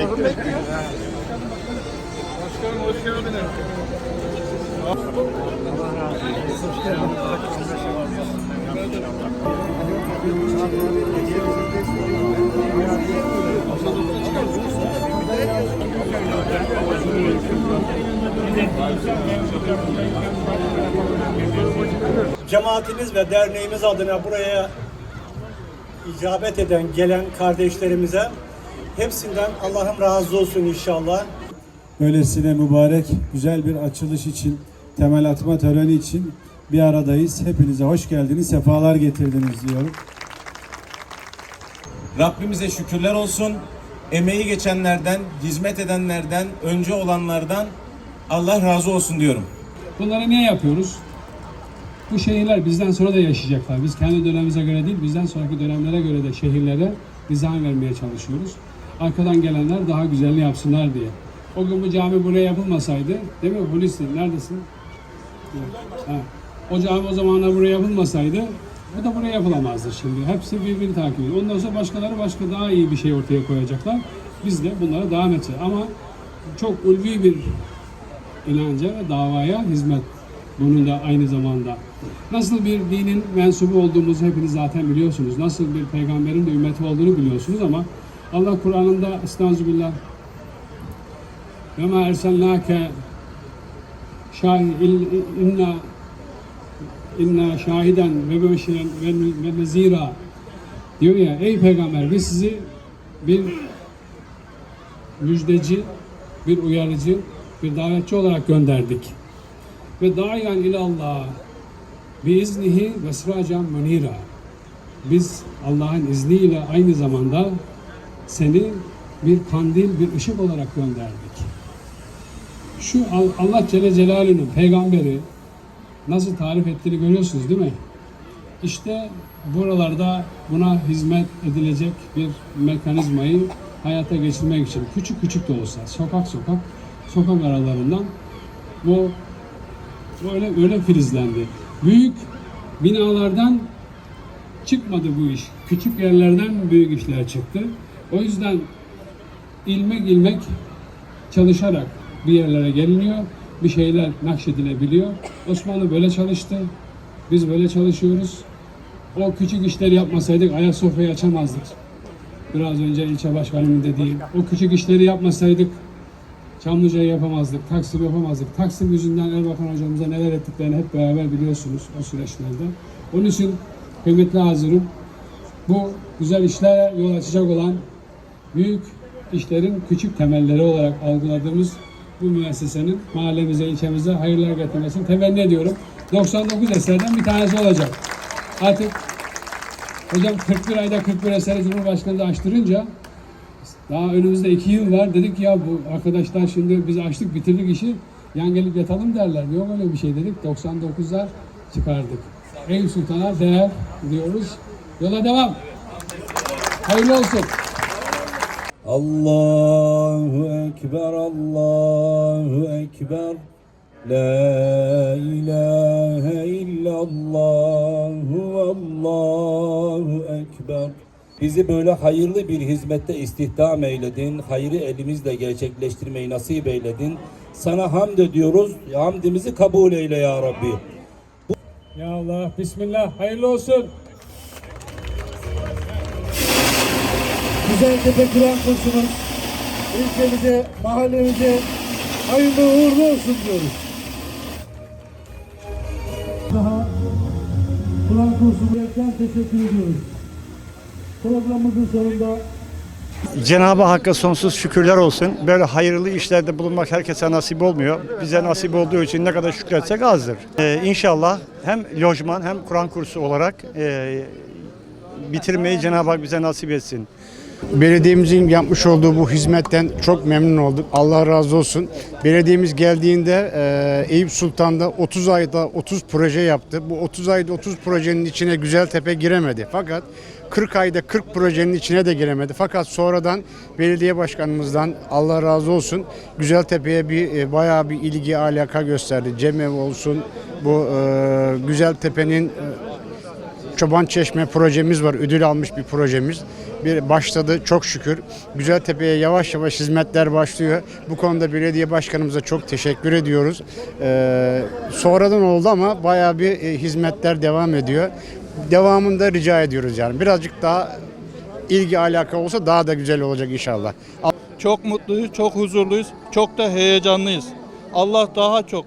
Başkanım hoş geldiniz. Cemaatimiz ve derneğimiz adına buraya icabet eden gelen kardeşlerimize hepsinden Allah'ım razı olsun inşallah. Öylesine mübarek güzel bir açılış için, temel atma töreni için bir aradayız. Hepinize hoş geldiniz, sefalar getirdiniz diyorum. Rabbimize şükürler olsun. Emeği geçenlerden, hizmet edenlerden, önce olanlardan Allah razı olsun diyorum. Bunları niye yapıyoruz? Bu şehirler bizden sonra da yaşayacaklar. Biz kendi dönemimize göre değil, bizden sonraki dönemlere göre de şehirlere dizayn vermeye çalışıyoruz. Arkadan gelenler daha güzelini yapsınlar diye. O gün bu cami buraya yapılmasaydı, değil mi Hulusi? Neredesin? Ha. O cami o zamanlar buraya yapılmasaydı, bu da buraya yapılamazdı şimdi. Hepsi birbirini takip ediyor. Ondan sonra başkaları başka daha iyi bir şey ortaya koyacaklar. Biz de bunlara devam edeceğiz. Ama çok ulvi bir inanca ve davaya hizmet. Bunun da aynı zamanda. Nasıl bir dinin mensubu olduğumuzu hepiniz zaten biliyorsunuz. Nasıl bir peygamberin de ümmeti olduğunu biliyorsunuz ama Allah Kur'an'ında estağfirullah ve ma erselnake inna inna şahiden ve beşiren ve, nezira diyor ya ey peygamber biz sizi bir müjdeci, bir uyarıcı, bir davetçi olarak gönderdik. Ve dayan ilallah biiznihi ve sıracan munira. Biz Allah'ın izniyle aynı zamanda seni bir kandil, bir ışık olarak gönderdik. Şu Al- Allah Celle Celaluhu'nun peygamberi nasıl tarif ettiğini görüyorsunuz değil mi? İşte buralarda buna hizmet edilecek bir mekanizmayı hayata geçirmek için küçük küçük de olsa sokak sokak sokak aralarından bu böyle öyle filizlendi. Büyük binalardan çıkmadı bu iş. Küçük yerlerden büyük işler çıktı. O yüzden ilmek ilmek çalışarak bir yerlere geliniyor. Bir şeyler nakşedilebiliyor. Osmanlı böyle çalıştı. Biz böyle çalışıyoruz. O küçük işleri yapmasaydık Ayasofya'yı açamazdık. Biraz önce ilçe başkanımın dediği. O küçük işleri yapmasaydık Çamlıca'yı yapamazdık, Taksim yapamazdık. Taksim yüzünden Erbakan hocamıza neler ettiklerini hep beraber biliyorsunuz o süreçlerde. Onun için kıymetli hazırım, bu güzel işlere yol açacak olan büyük işlerin küçük temelleri olarak algıladığımız bu müessesenin mahallemize, ilçemize hayırlar getirmesini temenni ediyorum. 99 eserden bir tanesi olacak. Artık hocam 41 ayda 41 eseri Cumhurbaşkanı açtırınca daha önümüzde iki yıl var. Dedik ya bu arkadaşlar şimdi biz açtık bitirdik işi. Yan gelip yatalım derler. Yok öyle bir şey dedik. 99'lar çıkardık. Eyüp Sultan'a değer diyoruz. Yola devam. Hayırlı olsun. Allahu Ekber, Allahu Ekber. La ilahe illallah, Allahu Ekber. Bizi böyle hayırlı bir hizmette istihdam eyledin. Hayrı elimizle gerçekleştirmeyi nasip eyledin. Sana hamd ediyoruz. Hamdimizi kabul eyle ya Rabbi. Ya Allah, Bismillah, hayırlı olsun. Güzeltepe Kur'an kursunun ilçemize, mahallemize hayırlı uğurlu olsun diyoruz. Daha Kur'an kursu teşekkür ediyoruz. Programımızın sonunda Cenab-ı Hakk'a sonsuz şükürler olsun. Böyle hayırlı işlerde bulunmak herkese nasip olmuyor. Bize nasip olduğu için ne kadar şükretsek azdır. Ee, inşallah hem lojman hem Kur'an kursu olarak e, bitirmeyi Cenab-ı Hak bize nasip etsin. Belediyemizin yapmış olduğu bu hizmetten çok memnun olduk. Allah razı olsun. Belediyemiz geldiğinde e, Eyüp Sultan'da 30 ayda 30 proje yaptı. Bu 30 ayda 30 projenin içine Güzeltepe giremedi. Fakat 40 ayda 40 projenin içine de giremedi. Fakat sonradan belediye başkanımızdan Allah razı olsun Güzeltepe'ye bir e, bayağı bir ilgi alaka gösterdi. Cemev olsun bu e, Güzeltepe'nin e, Çoban Çeşme projemiz var. Ödül almış bir projemiz. bir başladı çok şükür. Güzeltepe'ye yavaş yavaş hizmetler başlıyor. Bu konuda belediye başkanımıza çok teşekkür ediyoruz. Ee, sonradan oldu ama bayağı bir e, hizmetler devam ediyor. Devamında rica ediyoruz yani. Birazcık daha ilgi alaka olsa daha da güzel olacak inşallah. Çok mutluyuz, çok huzurluyuz, çok da heyecanlıyız. Allah daha çok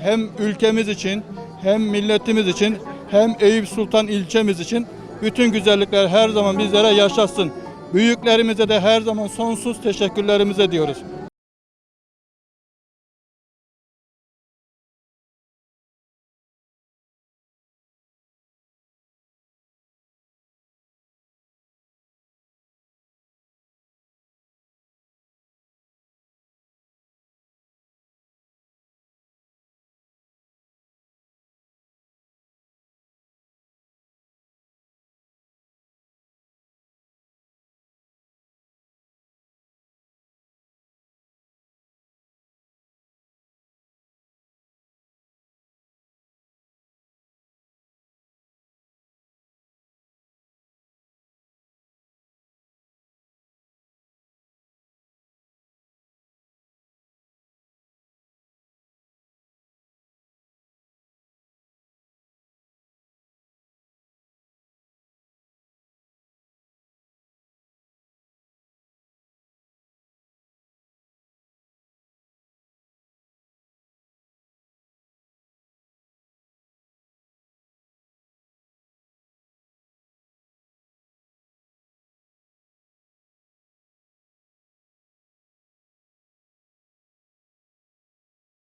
hem ülkemiz için, hem milletimiz için, hem Eyüp Sultan ilçemiz için bütün güzellikler her zaman bizlere yaşatsın. Büyüklerimize de her zaman sonsuz teşekkürlerimizi ediyoruz.